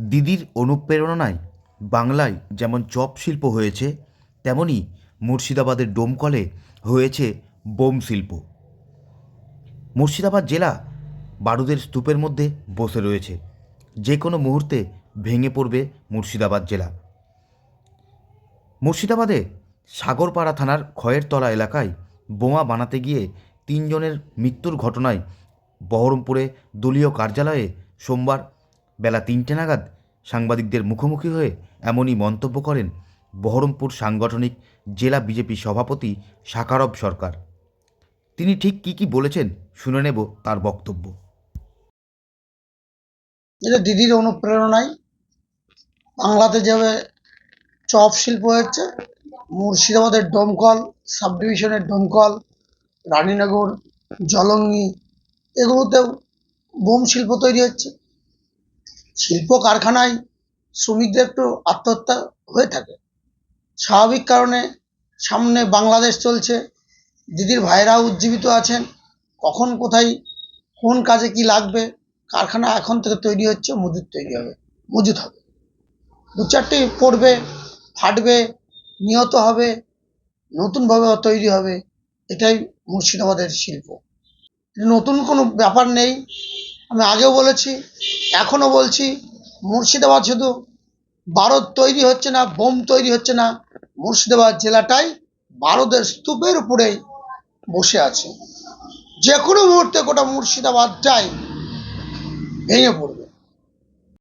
দিদির অনুপ্রেরণায় বাংলায় যেমন চপ শিল্প হয়েছে তেমনই মুর্শিদাবাদের ডোমকলে হয়েছে বোম শিল্প। মুর্শিদাবাদ জেলা বারুদের স্তূপের মধ্যে বসে রয়েছে। যে কোনো মুহূর্তে ভেঙে পড়বে মুর্শিদাবাদ জেলা। মুর্শিদাবাদে সাগরপাড়া থানার খয়েরতলা এলাকায় বোমা বানাতে গিয়ে তিনজনের মৃত্যুর ঘটনায় বহরমপুরে দলীয় কার্যালয়ে সোমবার বেলা তিনটে নাগাদ সাংবাদিকদের মুখোমুখি হয়ে এমনই মন্তব্য করেন বহরমপুর সাংগঠনিক জেলা বিজেপি সভাপতি সাকারব সরকার। তিনি ঠিক কী কী বলেছেন শুনে নেব তার বক্তব্য। এটা দিদির অনুপ্রেরণায় বাংলাতে যাবে চপ শিল্প হচ্ছে মুর্শিদাবাদের ডোমকল সাব ডিভিশনের ডোমকল, রানীনগর, জলঙ্গি, এগুলোতেও বোম শিল্প তৈরি হচ্ছে। শিল্প কারখানায় শ্রমিকদের একটু আত্মহত্যা হয়ে থাকে। স্বাভাবিক কারণে সামনে বাংলাদেশ চলছে। দিদির ভাইরাও উজ্জীবিত আছেন। কখন কোথায়, কোন কাজে কি লাগবে? কারখানা এখন থেকে তৈরি হচ্ছে মজুদ তৈরি হবে মজুদ হবে। দু চারটে পড়বে, ফাটবে, নিহত হবে, নতুনভাবে তৈরি হবে। এটাই মুর্শিদাবাদের শিল্প। নতুন কোনো ব্যাপার নেই। আমি আগেও বলেছি, এখনও বলছি, মুর্শিদাবাদ শুধু ভারত তৈরি হচ্ছে না, বোম তৈরি হচ্ছে না, মুর্শিদাবাদ জেলাটাই ভারতের স্তূপের উপরেই বসে আছে। যে কোনো মুহূর্তে গোটা মুর্শিদাবাদটাই ভেঙে পড়বে।